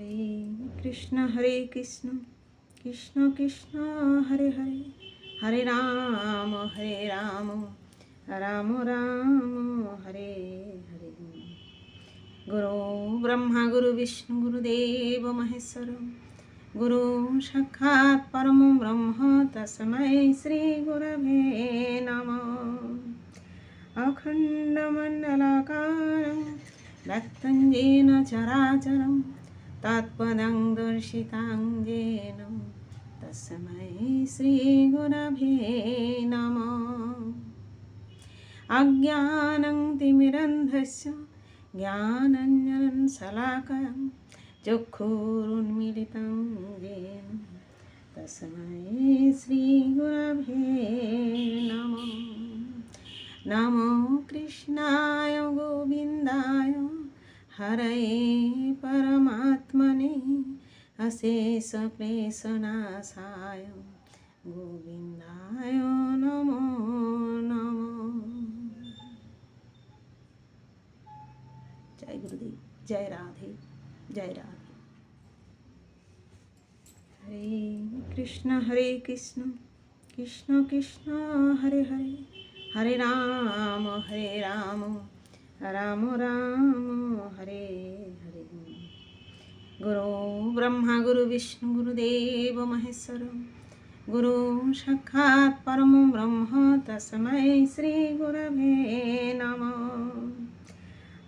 হরে কৃষ্ণ হরে কৃষ্ণ কৃষ্ণ কৃষ্ণ, হরে হরে হরে রাম হরে রাম রাম রাম, হরে হরে। গুরু ব্রহ্মা, গুরু বিষ্ণু গুরুদেব মহেশ্বর, গুরু সাক্ষাৎ পরম ব্রহ্ম, তসময় শ্রী গুরভে নম। अखण्डमण्डलाकारं रक्तञ्जेन चराचरम् তৎপদং দর্শিতাং যেন তসময় শ্রীগুরভে নম অজ্ঞানং তিমিরন্ধস্য জ্ঞানঞ্জনং শলাকং চক্ষুরুন্মিলিতং যেন তসময় শ্রীগুরভে নম নমো কৃষ্ণায় গোবিন্দায় હરયે પરમાત્મને અશેષ ક્લેશનાશાય ગોવિંદાય નમો નમો जय ગુરુદેવ जय राधे જય રાધે हरे कृष्ण હરે કૃષ્ણ કૃષ્ણ કૃષ્ણ हरे હરે हरे राम हरे राम রাম রাম হরে হরে গুরু ব্রহ্মা গুরু বিষ্ণু গুরুদেব মহেশ্বর গুরু সাক্ষাৎ পরম ব্রহ্ম তসময় শ্রী গুরভে নম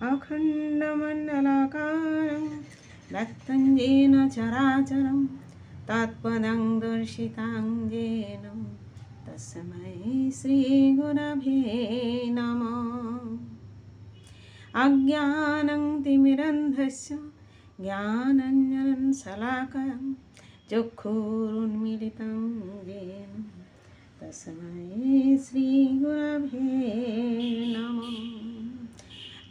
अखण्डमण्डलाकारं, रक्तञ्जेन चराचरं तत्पदं दर्शिताङ्गेन तस्मै श्रीगुरभे नमः। अज्ञानं तिमिरन्धस्य ज्ञानञ्जनं शलाकं चक्षुरुन्मिलितं येन तस्मै श्रीगुरभे नमो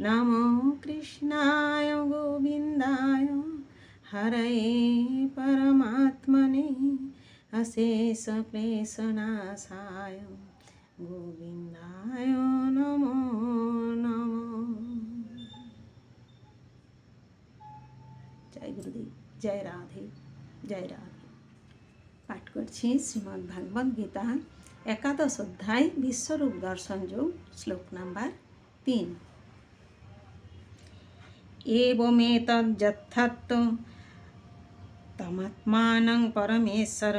नमो कृष्णाय गोविन्दाय हरये परमात्मने अशेषक्लेशनाशाय गोविन्दाय नमो জয় রাধে জয় রাধে। পাঠ করছি শ্রীমদ্ ভাগবত গীতা, একাদশ অধ্যায়, বিশ্বরূপ দর্শন যোগ, শ্লোক নাম্বার তিন। এবেতদ্যথাত্ম তমাত্মানং পরমেশ্বর,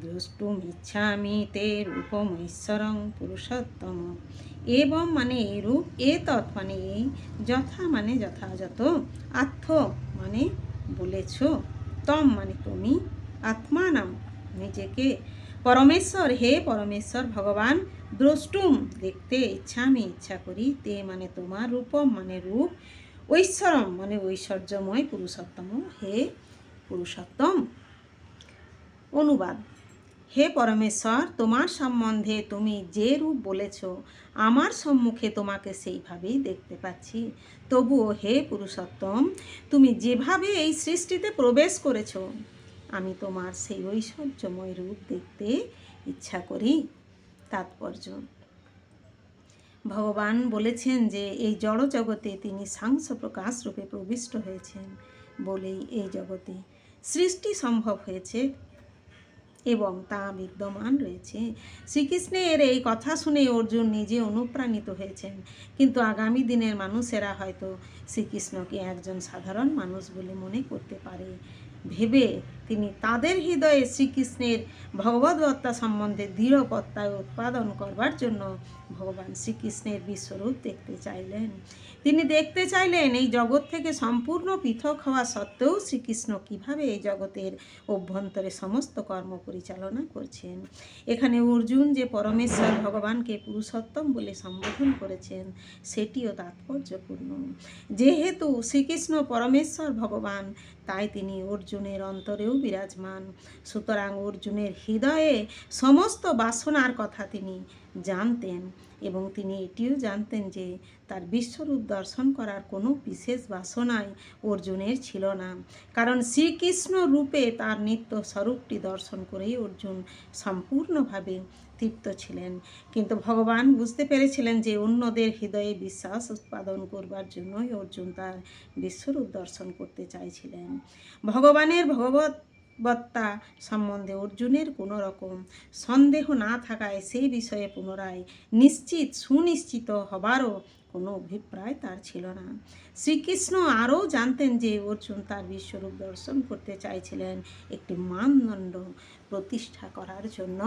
দ্রষ্টুমিচ্ছামি তে রূপমহিশ্বরং পুরুষোত্তম। এবং মানে এইরূপ এ তৎ মানে এই, যথা মানে যথাযথ, আত্ম মানে বলেছ? তম মানে তুমি আত্মানাম নিজেকে। পরমেশ্বর, হে পরমেশ্বর ভগবান, দ্রষ্টুম দেখতে ইচ্ছা, আমি ইচ্ছা করি, তে মানে তোমার রূপম মানে রূপ, ঐশ্বরম মানে ঐশ্বর্যময় পুরুষোত্তম, হে পুরুষোত্তম। অনুবাদ। হে পরমেশ্বর, তোমার সম্বন্ধে তুমি যে রূপ বলেছ, আমার সম্মুখে তোমাকে সেইভাবেই দেখতে পাচ্ছি। তবুও হে পুরুষোত্তম, তুমি যেভাবে এই সৃষ্টিতে প্রবেশ করেছ, আমি তোমার সেই ঐশ্বর্যময় রূপ দেখতে ইচ্ছা করি। তাৎপর্য। ভগবান বলেছেন যে, এই জড় জগতে তিনি সাংস প্রকাশ রূপে প্রবিষ্ট হয়েছেন বলেই এই জগতে সৃষ্টি সম্ভব হয়েছে। এবং তা বিদ্যমান রয়েছে। শ্রীকৃষ্ণের এই কথা শুনে অর্জুন নিজে অনুপ্রাণিত হয়েছেন। কিন্তু আগামী দিনের মানুষেরা হয়তো শ্রীকৃষ্ণকে একজন সাধারণ মানুষ বলে মনে করতে পারে। ভেবে তিনি তাদের হৃদয়ে শ্রীকৃষ্ণের ভগবদ্গত্তা সম্বন্ধে দৃঢ় প্রত্যয় উৎপাদন করবার জন্য ভগবান শ্রীকৃষ্ণের বিশ্বরূপ দেখতে চাইলেন। তিনি দেখতে চাইলেন, এই জগৎ থেকে সম্পূর্ণ পৃথক হওয়া সত্ত্বেও শ্রীকৃষ্ণ কীভাবে এই জগতের অভ্যন্তরে সমস্ত কর্ম পরিচালনা করছেন? এখানে অর্জুন যে পরমেশ্বর ভগবানকে পুরুষোত্তম বলে সম্বোধন করেছেন, সেটিও তাৎপর্যপূর্ণ। যেহেতু শ্রীকৃষ্ণ পরমেশ্বর ভগবান তাই তিনি অর্জুনের অন্তরেও বিরাজমান। সুতরাং অর্জুনের হৃদয়ে সমস্ত বাসনার কথা তিনি জানতেন এবং তিনি এটিও জানতেন যে তার বিশ্বরূপ দর্শন করার কোনো বিশেষ বাসনাই অর্জুনের ছিল না। কারণ শ্রীকৃষ্ণ রূপে তার নিত্য স্বরূপটি দর্শন করেই অর্জুন সম্পূর্ণভাবে তৃপ্ত ছিলেন। কিন্তু ভগবান বুঝতে পেরেছিলেন যে অন্যদের হৃদয়ে বিশ্বাস উৎপাদন করবার জন্যই অর্জুন তার বিশ্বরূপ দর্শন করতে চাইছিলেন। ভগবানের ভগবত বত্তা সম্বন্ধে অর্জুনের কোনো রকম সন্দেহ না থাকায় সেই বিষয়ে পুনরায় নিশ্চিত, সুনিশ্চিত হবারও কোনো অভিপ্রায় তার ছিল না। শ্রীকৃষ্ণ আরও জানতেন যে অর্জুন তার বিশ্বরূপ দর্শন করতে চাইছিলেন একটি মানদণ্ড প্রতিষ্ঠা করার জন্য।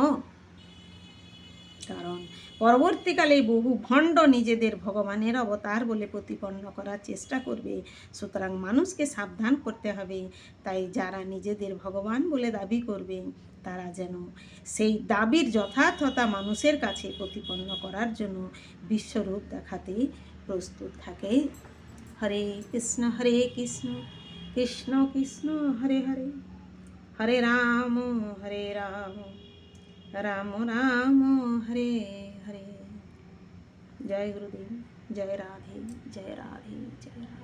কারণ পরবর্তীকালে বহু ভণ্ড নিজেদের ভগবানের অবতার বলে প্রতিপন্ন করার চেষ্টা করবে। সুতরাং মানুষকে সাবধান করতে হবে। তাই যারা নিজেদের ভগবান বলে দাবি করবে, তারা যেন সেই দাবির যথার্থতা মানুষের কাছে প্রতিপন্ন করার জন্য বিশ্বরূপ দেখাতে প্রস্তুত থাকে। হরে কৃষ্ণ হরে কৃষ্ণ কৃষ্ণ কৃষ্ণ, হরে হরে। হরে রাম হরে রাম। রাম রাম হরে হরে জয় গুরুদেব জয় রাধে জয় রাধে জয় রাধে